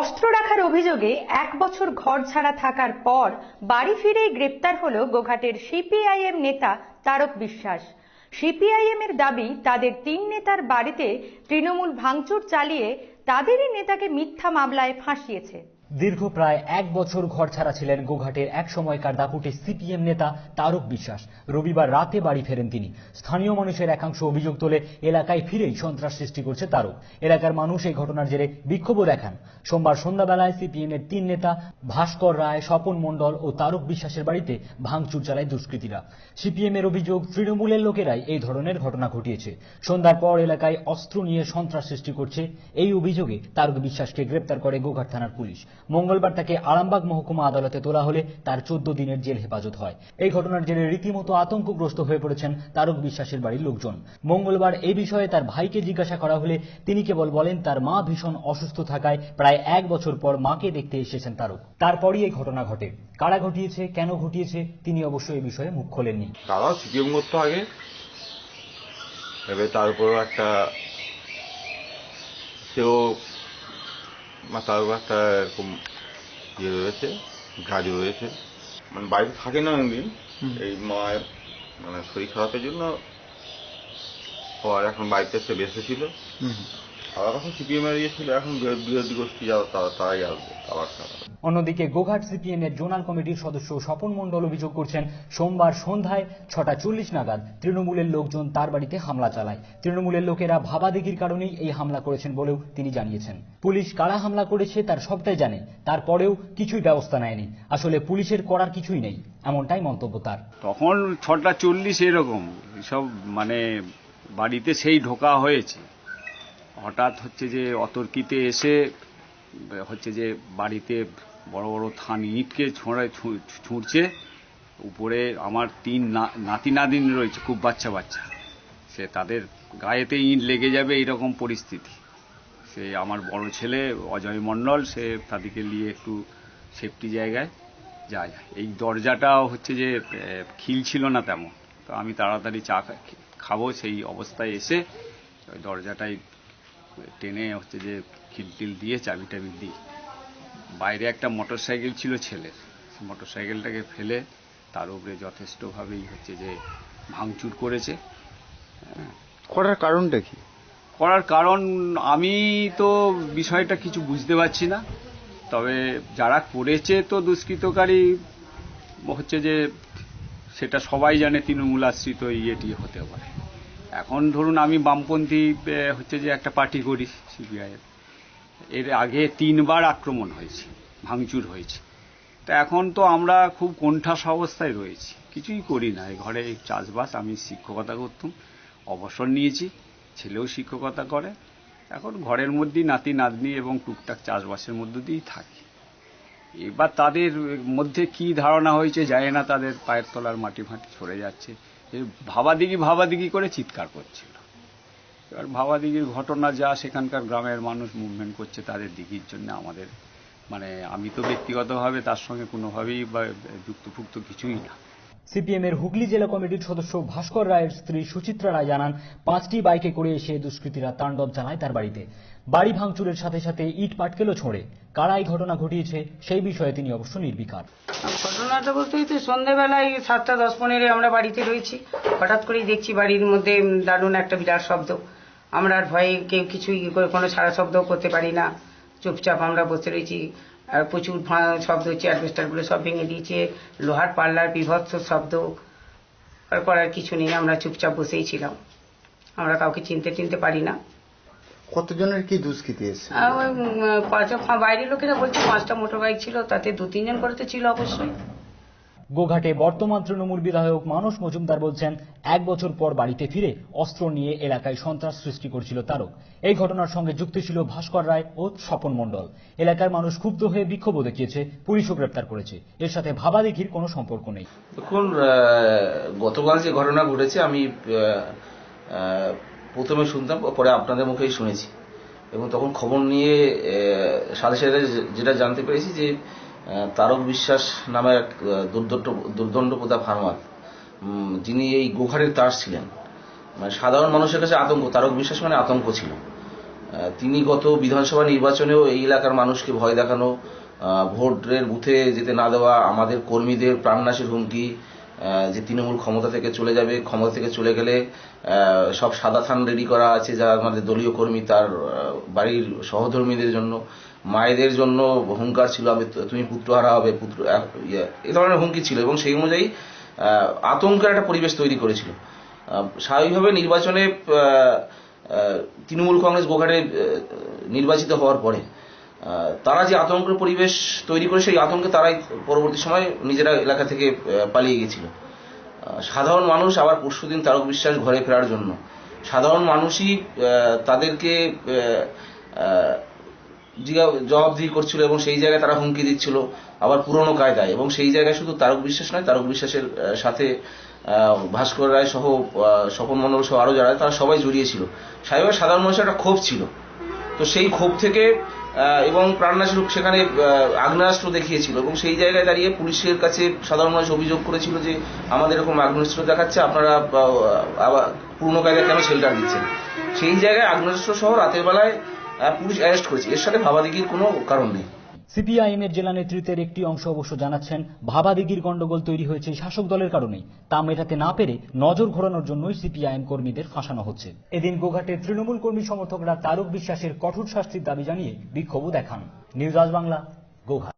অস্ত্র রাখার অভিযোগে এক বছর ঘর ছাড়া থাকার পর বাড়ি ফিরেই গ্রেপ্তার হল গোঘাটের সিপিআইএম নেতা তারক বিশ্বাস। সিপিআইএম এর দাবি, তাদের তিন নেতার বাড়িতে তৃণমূল ভাঙচুর চালিয়ে তাদেরই নেতাকে মিথ্যা মামলায় ফাঁসিয়েছে। দীর্ঘ প্রায় এক বছর ঘর ছাড়া ছিলেন গোঘাটের এক সময়কার দাপুটে সিপিএম নেতা তারক বিশ্বাস। রবিবার রাতে বাড়ি ফেরেন তিনি। স্থানীয় মানুষের একাংশ অভিযোগ তোলে, এলাকায় ফিরেই সন্ত্রাস সৃষ্টি করছে তারক। এলাকার মানুষ এই ঘটনার জেরে বিক্ষোভও দেখান। সোমবার সন্ধ্যাবেলায় সিপিএম এর তিন নেতা ভাস্কর রায়, স্বপন মণ্ডল ও তারক বিশ্বাসের বাড়িতে ভাঙচুর চালায় দুষ্কৃতীরা। সিপিএম এর অভিযোগ, তৃণমূলের লোকেরাই এই ধরনের ঘটনা ঘটিয়েছে। সন্ধ্যার পর এলাকায় অস্ত্র নিয়ে সন্ত্রাস সৃষ্টি করছে। এই অভিযোগে তারক বিশ্বাসকে গ্রেপ্তার করে গোঘাট থানার পুলিশ। মঙ্গলবার তাকে আরামবাগ মহকুমা আদালতে তোলা হলে তার চোদ্দ দিনের জেল হেফাজত হয়। এই ঘটনার জেরে রীতিমতো আতঙ্কগ্রস্ত হয়ে পড়েছেন তারক বিশ্বাসের বাড়ির লোকজন। মঙ্গলবার এই বিষয়ে তার ভাইকে জিজ্ঞাসা করা হলে তিনি কেবল বলেন, তার মা ভীষণ অসুস্থ থাকায় প্রায় এক বছর পর মাকে দেখতে এসেছেন তারক। তারপরই এই ঘটনা ঘটে। কারা ঘটিয়েছে, কেন ঘটিয়েছে, তিনি অবশ্য এই বিষয়ে মুখ খোলেননি। আগে। এবার তার একটা সেও উপর একটা এরকম ইয়ে রয়েছে গাছ রয়েছে। মানে বাড়িতে থাকে না অনেকদিন। এই মায়ের মানে শরীর খারাপের জন্য ও আর এখন বাড়িতে এসে বেঁচে ছিল। ইয়ে ছিল এখন বিরোধী গোষ্ঠী যারা তারা তারাই আসবে আবার অন্যদিকে গোঘাট সিপিএম এর জোনাল কমিটির সদস্য স্বপন মণ্ডল অভিযোগ করছেন সোমবার সন্ধ্যায় ছটা চল্লিশ নাগাদ তৃণমূলের লোকজন তার বাড়িতে হামলা চালায়। তৃণমূলের লোকেরা ভাবাদিগির কারণেই এই হামলা করেছেন বলেও তিনি জানিয়েছেন। পুলিশ কারা হামলা করেছে তার সবটাই জানে তারপরেও কিছুই ব্যবস্থা নেয়নি। আসলে পুলিশের করার কিছুই নেই এমনটাই মন্তব্য তার। তখন ছটা চল্লিশ এরকম সব মানে বাড়িতে সেই ঢোকা হয়েছে। হঠাৎ হচ্ছে যে অতর্কিতে এসে, হচ্ছে যে বাড়িতে বড় বড় থান ইটকে ছোঁড়ায় ছুঁড়ছে। উপরে আমার তিন নাতি নাদিন রয়েছে, খুব বাচ্চা বাচ্চা। সে তাদের গায়েতে ইট লেগে যাবে এইরকম পরিস্থিতি। সে আমার বড় ছেলে অজয় মণ্ডল, সে তাদেরকে নিয়ে একটু সেফটি জায়গায় যায়। এই দরজাটাও হচ্ছে যে খিল ছিল না তেমন। তো আমি তাড়াতাড়ি চা খাব সেই অবস্থায় এসে দরজাটাই টেনে হচ্ছে যে খিল টিল দিয়ে চাবি টাবি দিই। বাইরে একটা মোটর সাইকেল ছিল ছেলের। মোটর সাইকেলটাকে ফেলে তার উপরে যথেষ্টভাবেই হচ্ছে যে ভাঙচুর করেছে। করার কারণটা কি? করার কারণ আমি তো বিষয়টা কিছু বুঝতে পারছি না। তবে যারা করেছে তো দুষ্কৃতকারী হচ্ছে যে সেটা সবাই জানে তৃণমূল আশ্রিত ইয়েটি হতে পারে। এখন ধরুন আমি বামপন্থী হচ্ছে যে একটা পার্টি করি সিপিআই এর। আগে তিনবার আক্রমণ হয়েছে, ভাঙচুর হয়েছে। তা এখন তো আমরা খুব কোণঠাস অবস্থায় রয়েছি, কিছুই করি না। ঘরে চাষবাস, আমি শিক্ষকতা করতাম, অবসর নিয়েছি, ছেলেও শিক্ষকতা করে। এখন ঘরের মধ্যেই নাতি, নাতনি এবং টুকটাক চাষবাসের মধ্য দিয়েই থাকি। এবার তাদের মধ্যে কি ধারণা হয়েছে যায় না, তাদের পায়ের তলার মাটি ফাটি সরে যাচ্ছে। ভাবাদিগি ভাবাদিগি করে চিৎকার করছিল। এবার ভাবাদিগির ঘটনা যা সেখানকার গ্রামের মানুষ মুভমেন্ট করছে তাদের দিঘির জন্য আমাদের মানে আমি তো ব্যক্তিগতভাবে তার সঙ্গে কোনোভাবেই বা যুক্তফুক্ত কিছুই না। সিপিএম এর হুগলি জেলা কমিটির সদস্য ভাস্কর রায়ের স্ত্রী সুচিত্রা রায় জানান, পাঁচটি বাইকে করে এসে দুষ্কৃতীরা তাণ্ডব চালায় তার বাড়িতে। বাড়ি ভাঙচুরের সাথে সাথে ইট পাটকেলও ছোঁড়ে। কারাই ঘটনা ঘটিয়েছে সেই বিষয়ে তিনি অবশ্য নির্বিকার। ঘটনাটা বলতে হচ্ছে সন্ধ্যেবেলায় সাতটা দশ পনেরো আমরা বাড়িতে রয়েছি, হঠাৎ করেই দেখছি বাড়ির মধ্যে দারুণ একটা বিরাট শব্দ। আমরা আর ভয়ে কেউ কিছুই, কোনো সারা শব্দও করতে পারি না। চুপচাপ আমরা বসে রয়েছি। প্রচুর ফাঁ- শব্দ হচ্ছে অ্যাডভেস্টারগুলো সব ভেঙে দিয়েছে লোহার পাল্লার বিভৎস শব্দ। আর করার কিছু নেই আমরা চুপচাপ বসেই ছিলাম। আমরা কাউকে চিনতে চিনতে পারি না। কতজনের কি দুষ্কৃতি এসে আর ওই উম, পাঁচ- বাইরের লোকেরা বলছে পাঁচটা মোটর বাইক ছিল তাতে দু তিনজন করে তো ছিল অবশ্যই। গোঘাটে বর্তমান তৃণমূল বিধায়ক মানস মজুমদার বলছেন, এক বছর পর বাড়িতে ফিরে অস্ত্র নিয়ে এলাকায় সন্ত্রাস সৃষ্টি করছিল তারক। এই ঘটনার সঙ্গে যুক্ত ছিল ভাস্কর রায় ও স্বপন মণ্ডল। এলাকার মানুষ ক্ষুব্ধ হয়ে বিক্ষোভও দেখিয়েছে, পুলিশও গ্রেপ্তার করেছে। এর সাথে ভাবাদিঘির কোনো সম্পর্ক নেই। দেখুন গতকাল যে ঘটনা ঘটেছে, আমি প্রথমে শুনতাম, পরে আপনাদের মুখেই শুনেছি। এবং তখন খবর নিয়ে সাথে সাথে যেটা জানতে পেরেছি যে তারক বিশ্বাস নামে এক দুর্দণ্ড প্রতাপ ফার্মার যিনি এই গোঘাটের তার ছিলেন। মানে সাধারণ মানুষের কাছে আতঙ্ক, তারক বিশ্বাস মানে আতঙ্ক ছিল। তিনি গত বিধানসভা নির্বাচনেও এই এলাকার মানুষকে ভয় দেখানো ভোটের বুথে যেতে না দেওয়া, আমাদের কর্মীদের প্রাণনাশের হুমকি যে তৃণমূল ক্ষমতা থেকে চলে যাবে ক্ষমতা থেকে চলে গেলে সব সাদা থান রেডি করা আছে যারা আমাদের দলীয় কর্মী তার বাড়ির সহধর্মীদের জন্য মায়েদের জন্য হুঙ্কার ছিল আমি তুমি পুত্রহারা হবে পুত্র ইয়ে, এ ধরনের হুমকি ছিল এবং সেই অনুযায়ী আতঙ্কের একটা পরিবেশ তৈরি করেছিল। স্বাভাবিকভাবে নির্বাচনে তৃণমূল কংগ্রেস গোঘাটে নির্বাচিত হওয়ার পরে তারা যে আতঙ্কের পরিবেশ তৈরি করে, সেই আতঙ্কে তারাই পরবর্তী সময় নিজেরা এলাকা থেকে পালিয়ে গেছিল। সাধারণ মানুষ আবার পরশুদিন তারক বিশ্বাস ঘরে ফেরার জন্য। সাধারণ মানুষই তাদেরকে জবাবদিহি করছিল এবং সেই জায়গায় তারা হুমকি দিচ্ছিল, আবার পুরনো কায়দায়। এবং সেই জায়গায় শুধু তারক বিশ্বাস নয়, তারক বিশ্বাসের সাথে ভাস্কর রায় সহ স্বপন মণ্ডল সহ আরও যারা, তারা সবাই জড়িয়েছিল সাহেবের সাধারণ মানুষের একটা ক্ষোভ ছিল। তো সেই ক্ষোভ থেকে এবং প্রাণনাশের সেখানে আগ্নেয়াস্ত্র দেখিয়েছিল এবং সেই জায়গায় দাঁড়িয়ে পুলিশের কাছে সাধারণ মানুষ অভিযোগ করেছিল যে আমাদের এরকম আগ্নেয়াস্ত্র দেখাচ্ছে, আপনারা পূর্ণ কায়দায় কেন শেল্টার দিচ্ছেন সেই জায়গায় আগ্নেয়াস্ত্র সহ রাতের বেলায় পুলিশ অ্যারেস্ট করেছে। এর সাথে ভাবাদিগির কোনো কারণ নেই। সিপিআইএম এর জেলা নেতৃত্বের একটি অংশ অবশ্য জানাচ্ছেন ভাবাদিগির গণ্ডগোল তৈরি হয়েছে শাসক দলের কারণেই। তা মেটাতে না পেরে নজর ঘোরানোর জন্যই সিপিআইএম কর্মীদের ফাঁসানো হচ্ছে। এদিন গোঘাটের তৃণমূল কর্মী সমর্থকরা তারক বিশ্বাসের কঠোর শাস্তির দাবি জানিয়ে বিক্ষোভও দেখান। নিউজ আজ বাংলা গোঘাট